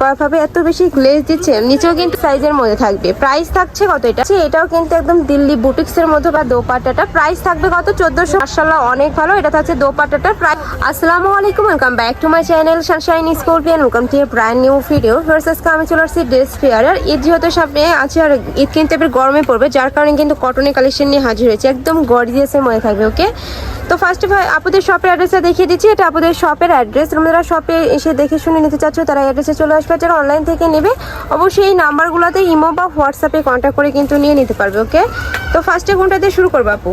ভাবে এত বেশি গ্লেজ দিচ্ছে, নিচেও কিন্তু সাইজের মধ্যে থাকবে। প্রাইস থাকছে কত এটা? এটাও কিন্তু একদম দিল্লি বুটিক্স এর মধ্যে বা দোপাট্টাটা। প্রাইস থাকবে কত? চোদ্দশো। মাসাল্লাহ অনেক ভালো। এটা থাকছে দোপাট্টাটা। প্রাইস আসসালামু আলাইকুম welcome back to my channel sunshine scorpion welcome to brand new video verses আমি চলে আসছি ড্রেস ফেয়ার আর ঈদ যেহেতু সামনে আছে আর ঈদ কিন্তু এবার গরমে পড়বে, যার কারণে কিন্তু কটনের কালেকশন নিয়ে হাজির হয়েছে। একদম গর্জিয়াসের মধ্যে থাকবে ওকে তো ফার্স্টে ভাই আপুদের শপের অ্যাড্রেসটা দেখিয়ে দিচ্ছি। এটা আপুদের শপের অ্যাড্রেস তোমরা শপে এসে দেখে শুনে নিতে চাচ্ছ, তারা অ্যাড্রেসে চলে যারা অনলাইন থেকে নেবে অবশ্যই এই নাম্বারগুলোতে ইমো বা হোয়াটসঅ্যাপে কন্ট্যাক্ট করে কিন্তু নিয়ে নিতে পারবে ওকে তো ফার্স্টে কোনটা দিয়ে শুরু করব আপু?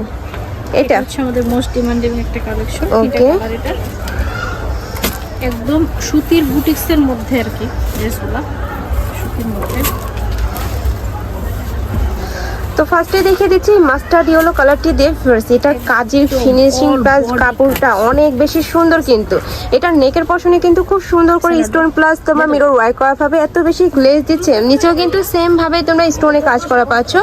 এটা? হচ্ছে আমাদের মোস্ট ডিমান্ডিং একটা কালেকশন ওকে এটা। একদম সুতির বুটিক্সের মধ্যে আর কি ড্রেসগুলো সুতির মধ্যে। তো ফার্স্টে দেখিয়ে দিচ্ছি মাস্টার্ড ইয়েলো কালারটি দিয়ে এটা কাজের ফিনিশিং প্লাস কাপড়টা অনেক বেশি সুন্দর কিন্তু। এটা নেকের পশনে কিন্তু খুব সুন্দর করে স্টোন প্লাস তোমরা মিরর ওয়ার্ক করা পাবে এত বেশি গ্লেজ দিচ্ছে, নিচেও কিন্তু সেম ভাবে তোমরা স্টোনে কাজ করা পাচ্ছ।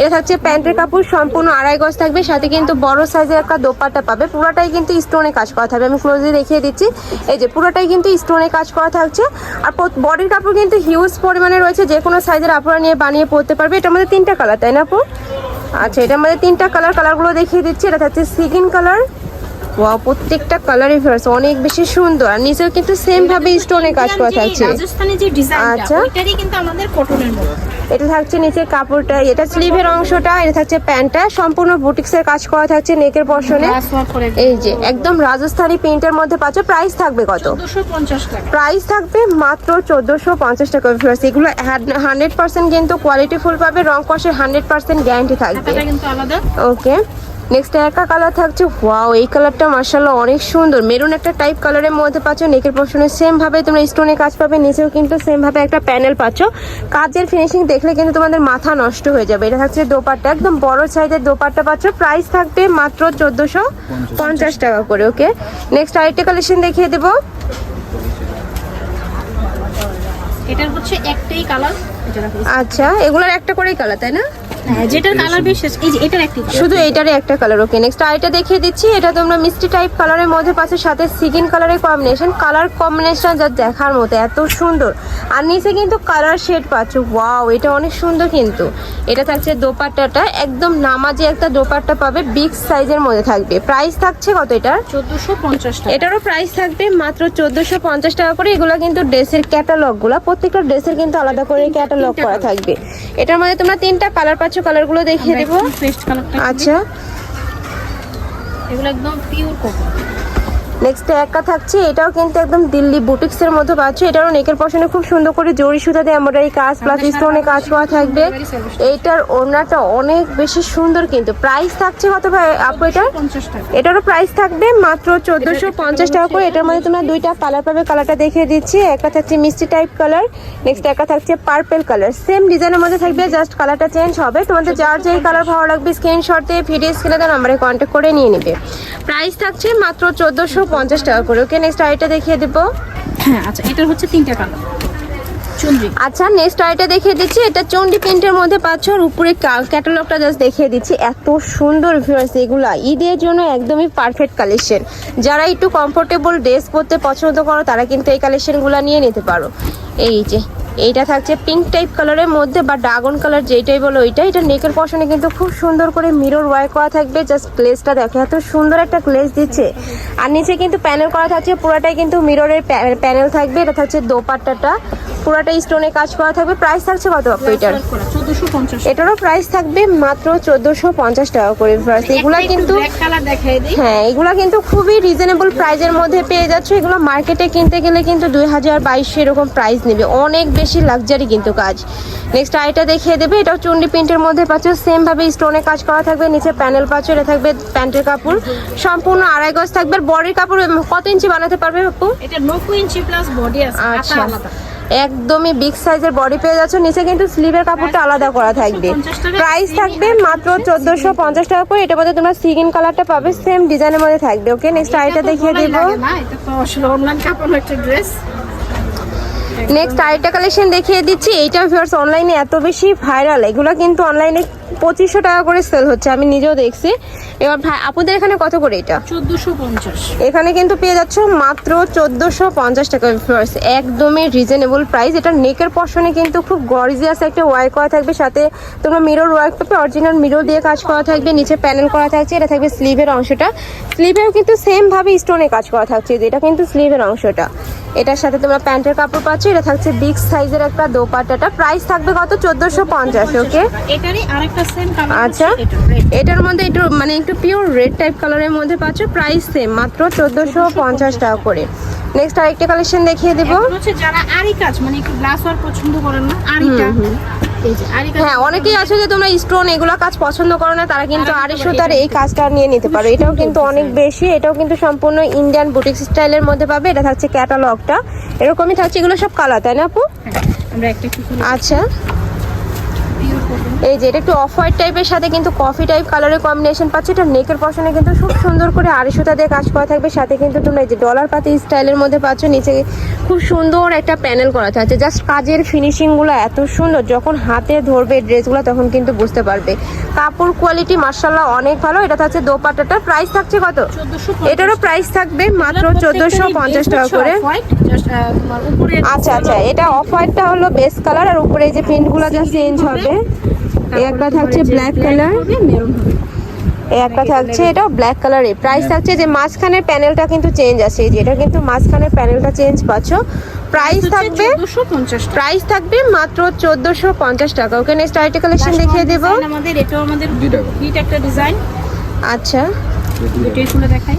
এটা থাকছে প্যান্টের কাপড়, সম্পূর্ণ আড়াই গজ থাকবে, সাথে কিন্তু বড় সাইজের একটা দোপাট্টা পাবে। পুরোটাই কিন্তু স্টোনে কাজ করা থাকবে। আমি ক্লোজে দেখিয়ে দিচ্ছি, এই যে পুরোটাই কিন্তু স্টোনে কাজ করা থাকছে। আর বডির কাপড় কিন্তু হিউজ পরিমাণে রয়েছে যে কোনো সাইজের আপনারা নিয়ে বানিয়ে পরতে পারবে। এটা মধ্যে তিনটা কালার তাই না আপু? আচ্ছা এটার মধ্যে তিনটা কালার কালারগুলো দেখিয়ে দিচ্ছি। এটা হচ্ছে সিগিন কালার ওয়াও প্রত্যেকটা কালারই ফেরস অনেক বেশি সুন্দর। আর নিচেও কিন্তু সেম ভাবে স্টোনে কাজ করা থাকছে। রাজস্থানি যে ডিজাইনটা আচ্ছা। ওইটারই কিন্তু আমাদের কটনের মধ্যে। এটা থাকছে নিচের কাপড়টা এটা স্লিভের অংশটা এটা থাকছে প্যান্টটা সম্পূর্ণ বুটিক্সের কাজ করা থাকছে নেকের পশনে এই যে একদম রাজস্থানি প্রিন্টের মধ্যে পাচ্ছ প্রাইস থাকবে কত? 250 প্রাইস থাকবে মাত্র চোদ্দোশো পঞ্চাশ টাকা ফিরস এগুলো হান্ড্রেড পার্সেন্ট কিন্তু কোয়ালিটি ফুল পাবে রং কষের হান্ড্রেড পার্সেন্ট গ্যারান্টি থাকবে। ওকে নেক্সট একটা কালার থাকছে। ওয়াও এই কালারটা মার্শাল্লাহ অনেক সুন্দর। মেরুন একটা টাইপ কালারের মধ্যে পাচ্ছ নেকের পোর্শনে সেম ভাবে তোমরা স্টোনে কাজ পাবে নিচেও কিন্তু সেম ভাবে একটা প্যানেল পাচ্ছ। কাজের ফিনিশিং দেখলে কিন্তু তোমাদের মাথা নষ্ট হয়ে যাবে। এটা থাকছে দোপাট্টা একদম বড় সাইজের দোপাট্টা পাচ্ছ। প্রাইস থাকবে মাত্র চোদ্দোশো পঞ্চাশ টাকা করে ওকে নেক্সট আরেকটা কালেকশন দেখিয়ে দেবো। এটার হচ্ছে একটাই কালার আচ্ছা এগুলোর একটা করেই কালার তাই না? যেটার কালার বিশেষ এই যে এটার একটি শুধু এইটারই একটা কালার ওকে নেক্সট আরেকটা দেখিয়ে দিচ্ছি এটা তোমরা মিষ্টি টাইপ কালারের মধ্যে পাচ্ছে সাথে সিগিন কালারের কম্বিনেশন কালার কম্বিনেশন যা দেখার মতো এত সুন্দর। আর নিচে কিন্তু কালার শেড পাচ্ছ ওয়াও এটা অনেক সুন্দর কিন্তু। এটা থাকছে দোপাট্টাটা একদম নামাজি একটা দোপাট্টা পাবে বিগ সাইজের মধ্যে থাকবে। প্রাইস থাকছে কত এটার? 1450 টাকা। এটারও প্রাইস থাকবে মাত্র চোদ্দোশো পঞ্চাশ টাকা করে এগুলো কিন্তু ড্রেসের ক্যাটালগগুলা প্রত্যেকটা ড্রেসের কিন্তু আলাদা করে ক্যাটালগ করা থাকবে। এটার মধ্যে তোমরা তিনটা কালার পাচ্ছ কালারগুলো দেখিয়ে দেবো। পেস্ট কালারটা আচ্ছা। এগুলো একদম পিওর কটন নেক্সট একটা থাকছে এটাও কিন্তু একদম দিল্লি বুটিক্স এর মধ্যে পাচ্ছ। এটারও নেকের পশনে খুব সুন্দর করে জরি সুতা দিয়ে এমব্রয়ডারি কাজ প্লাস স্টোনে কাজ করা থাকবে। এইটার ওড়নাটা অনেক বেশি সুন্দর কিন্তু। প্রাইস থাকছে কত ভাই আপু এটার 50 টাকা। এটারও প্রাইস থাকবে মাত্র চোদ্দোশো পঞ্চাশ টাকা করে। এটার মধ্যে তোমরা দুইটা কালার পাবে কালারটা দেখিয়ে দিচ্ছি। একটা থাকছে মিষ্টি টাইপ কালার নেক্সট একটা থাকছে পার্পেল কালার সেম ডিজাইনের মধ্যে থাকবে জাস্ট কালারটা চেঞ্জ হবে। তোমাদের যার যেই কালার ভালো লাগবে স্ক্রিনশট দিয়ে ভিডিও স্ক্রিনে দেওয়া নাম্বারে কন্ট্যাক্ট করে নিয়ে নেবে। প্রাইস থাকছে মাত্র চোদ্দোশো পঞ্চাশ টাকা করে। ওকে নেক্সট আইটা দেখিয়ে দেবো। হ্যাঁ আচ্ছা এটার হচ্ছে তিনটা কালার। আচ্ছা নেক্সট আইটা দেখিয়ে দিচ্ছি। এটা চন্ডি প্রিন্টের মধ্যে পাচ্ছ আর উপরে ক্যাটালগটা জাস্ট দেখিয়ে দিচ্ছি। এত সুন্দর ভিউয়ার্স এগুলা ঈদের জন্য একদমই পারফেক্ট কালেকশন যারা একটু কমফোর্টেবল ড্রেস পরতে পছন্দ করো তারা কিন্তু এই কালেকশনগুলো নিয়ে নিতে পারো। এই যে এইটা থাকছে পিঙ্ক টাইপ কালারের মধ্যে বা ড্রাগন কালার যেটাই বলো ওইটা এটা নেকের পশনে কিন্তু খুব সুন্দর করে মিরর ওয়ার্ক করা থাকবে। জাস্ট ক্লেসটা দেখো, এত সুন্দর একটা ক্লেস দিচ্ছে। আর নিচে কিন্তু প্যানেল করা থাকছে, পুরোটাই কিন্তু মিররের প্যানেল থাকবে। এটা থাকছে দোপাট্টাটা। পুরোটাই স্টোনে কাজ করা থাকবে। প্রাইস থাকছে কত আপু এটার এটারও প্রাইস থাকবে মাত্র চোদ্দোশো পঞ্চাশ টাকা করে প্রাইস এগুলা কিন্তু হ্যাঁ এগুলা কিন্তু খুবই রিজনেবল প্রাইজের মধ্যে পেয়ে যাচ্ছে। এগুলো মার্কেটে কিনতে গেলে কিন্তু দুই হাজার বাইশশো এরকম প্রাইস নেবে। অনেক বেশি লাক্সারি কিন্তু কাজ। নেক্সট আইটা দেখিয়ে দেবে। এটাও চুন্ডি প্রিন্টের মধ্যে পাচ্ছ। সেম ভাবে স্টোনে কাজ করা থাকবে। নিচে প্যানেল পাচ্ছ। এটা থাকবে প্যান্টের কাপড়। সম্পূর্ণ আড়াই গজ থাকবে। আর বডির কাপড় কত ইঞ্চি বানাতে পারবে আপু? এটা নব্বই ইঞ্চি প্লাস বডি আছে আচ্ছা। একদমই বিগ সাইজের বডি পেয়ে যাচ্ছ। নিচে কিন্তু স্লিভের কাপড়টা আলাদা করা থাকবে। প্রাইস থাকবে মাত্র চোদ্দোশো পঞ্চাশ টাকা করে। এটার মধ্যে তোমরা সিগিন কালারটা পাবে সেম ডিজাইনের মধ্যে থাকবে। ওকে নেক্সট আইটা দেখিয়ে দেবো। অনলাইন কাপড় একটা ড্রেস নেক্সট আরেকটা কালেকশন দেখিয়ে দিচ্ছি। এইটা ভিউয়ার্স অনলাইনে এত বেশি ভাইরাল এগুলো কিন্তু অনলাইনে পঁচিশশো টাকা করে সেল হচ্ছে। আমি নিজেও দেখছি। এবার ভাই আপনাদের এখানে কত করে এটা? চোদ্দোশো পঞ্চাশ। এখানে কিন্তু পেয়ে যাচ্ছ মাত্র চোদ্দোশো পঞ্চাশ টাকা ভিউয়ার্স একদমই রিজনেবল প্রাইস এটা নেকের পশনে কিন্তু খুব গর্জিয়াস একটা ওয়ার্ক করা থাকবে। সাথে তোমরা মিরর ওয়ার্ক পাবে অরিজিনাল মিরর দিয়ে কাজ করা থাকবে। নিচে প্যানেল করা থাকছে। এটা থাকবে স্লিভের অংশটা। স্লিভেও কিন্তু সেমভাবে স্টোনে কাজ করা থাকছে। যেটা কিন্তু স্লিভের অংশটা। এটার সাথে তোমরা প্যান্টের কাপড় পাচ্ছ এটা থাকছে বিগ সাইজের একটা দোপাট্টাটা। প্রাইস থাকবে কত? চোদ্দোশো পঞ্চাশ ওকে এটারই আরেকটা সেম কালার আচ্ছা। এটার মধ্যে একটু মানে একটু পিওর রেড টাইপ কালারের মধ্যে পাচ্ছ প্রাইস সেম মাত্র চোদ্দোশো পঞ্চাশ টাকা করে। নেক্সট আরেকটা কালেকশন দেখিয়ে দেবো। যারা আরি কাজ মানে একটু গ্লাস ওয়ার পছন্দ করেন না আরিটা হ্যাঁ অনেকেই আছে যে তোমরা স্টোন এগুলো কাজ পছন্দ করো না তারা কিন্তু তারা আড়াই সুতার এই কাজটা নিয়ে নিতে পারো। এটাও কিন্তু অনেক বেশি এটাও কিন্তু সম্পূর্ণ ইন্ডিয়ান বুটিক স্টাইলের মধ্যে পাবে। এটা থাকছে ক্যাটালগটা এরকমই থাকছে এগুলো সব কালার তাই না আপু? হ্যাঁ, একটা আচ্ছা। এই যে এটা একটু অফ হোয়াইট টাইপের সাথে কিন্তু কফি টাইপ কালারের কম্বিনেশন পাচ্ছে। এটা নেকের পশনে কিন্তু খুব সুন্দর করে আড়াই সুতা দিয়ে কাজ করা থাকবে। সাথে কিন্তু তোমরা এই যে ডলার পাতি স্টাইলের মধ্যে পাচ্ছ। নিচে খুব সুন্দর একটা প্যানেল করা থাকছে। জাস্ট কাজের ফিনিশিংগুলো এত সুন্দর যখন হাতে ধরবে ড্রেসগুলো তখন কিন্তু বুঝতে পারবে। কাপড় কোয়ালিটি মার্শাল্লাহ অনেক ভালো। এটা থাকছে দোপাট্টাটার প্রাইস থাকছে কত? এটারও প্রাইস থাকবে মাত্র চোদ্দোশো পঞ্চাশ টাকা করে। আচ্ছা আচ্ছা এটা অফ হোয়াইটটা হলো বেস কালার আর উপরে এই যে প্রিন্টগুলো যা চেঞ্জ হবে। একটা থাকছে ব্ল্যাক কালার একটা থাকছে এটা ব্ল্যাক কালারে প্রাইস থাকছে যে মাঝখানের প্যানেলটা কিন্তু চেঞ্জ আছে এই যে এটা কিন্তু মাঝখানের প্যানেলটা চেঞ্জ পাচ্ছ। প্রাইস থাকবে প্রাইস থাকবে মাত্র চোদ্দোশো পঞ্চাশ টাকা। ওকে নেক্সট আইটি কালেকশন দেখিয়ে দেব। আমাদের এটাও আমাদের হিট একটা ডিজাইন আচ্ছা। দেখাই।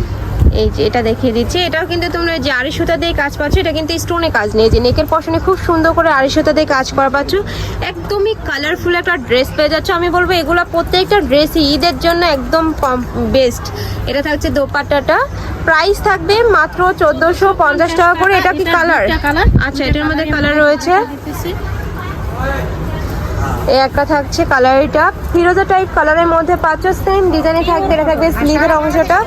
এই যে এটা দেখিয়ে দিচ্ছি। এটাও কিন্তু তোমরা যে আড়ি সুতা দিয়ে কাজ পাচ্ছ এটা কিন্তু স্টোনে কাজ নেই। যে নেকের পশনে খুব সুন্দর করে আড়ি সুতা দিয়ে কাজ করা পাচ্ছ। একদমই কালারফুল একটা ড্রেস পেয়ে যাচ্ছ। আমি বলব এগুলো প্রত্যেকটা ড্রেসই ঈদের জন্য একদম বেস্ট এটা থাকছে দোপাট্টাটা। প্রাইস থাকবে মাত্র চোদ্দোশো পঞ্চাশ টাকা করে। এটা কি কালার আচ্ছা এটার মধ্যে কালার রয়েছে। এই একটা থাকছে কালার এটা ফিরোজা টাইপ কালারের মধ্যে পাচ্ছ সেম ডিজাইনে থাকবে, এটা থাকবে স্লিভের অংশটা।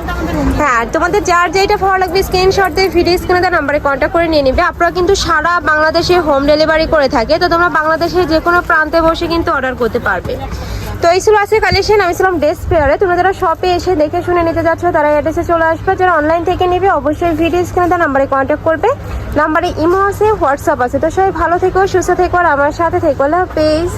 হ্যাঁ তোমাদের যার যেটা ভালো লাগবে স্ক্রিনশট দিয়ে ভিডিও স্ক্রিনে তার নাম্বারে কন্ট্যাক্ট করে নিয়ে নিবে। আপনারা কিন্তু সারা বাংলাদেশে হোম ডেলিভারি করে থাকে, তো তোমরা বাংলাদেশের যে কোনো প্রান্তে বসে কিন্তু অর্ডার করতে পারবে। তো এই ছিল আছে কালেকশন আমি ছিলাম ড্রেস পেয়ারে তোমরা যারা শপে এসে দেখে শুনে নিতে যাচ্ছ, তারা অ্যাড্রেসে চলে আসবে। যারা অনলাইন থেকে নেবে, অবশ্যই ভিডিও স্ক্রিনে তার নাম্বারে কন্ট্যাক্ট করবে। নাম্বারে ইমো আছে হোয়াটসঅ্যাপ আছে। তো সবাই ভালো থেকো, সুস্থ থেকো, আর আমার সাথে থেকো। আল্লাহ হাফেজ।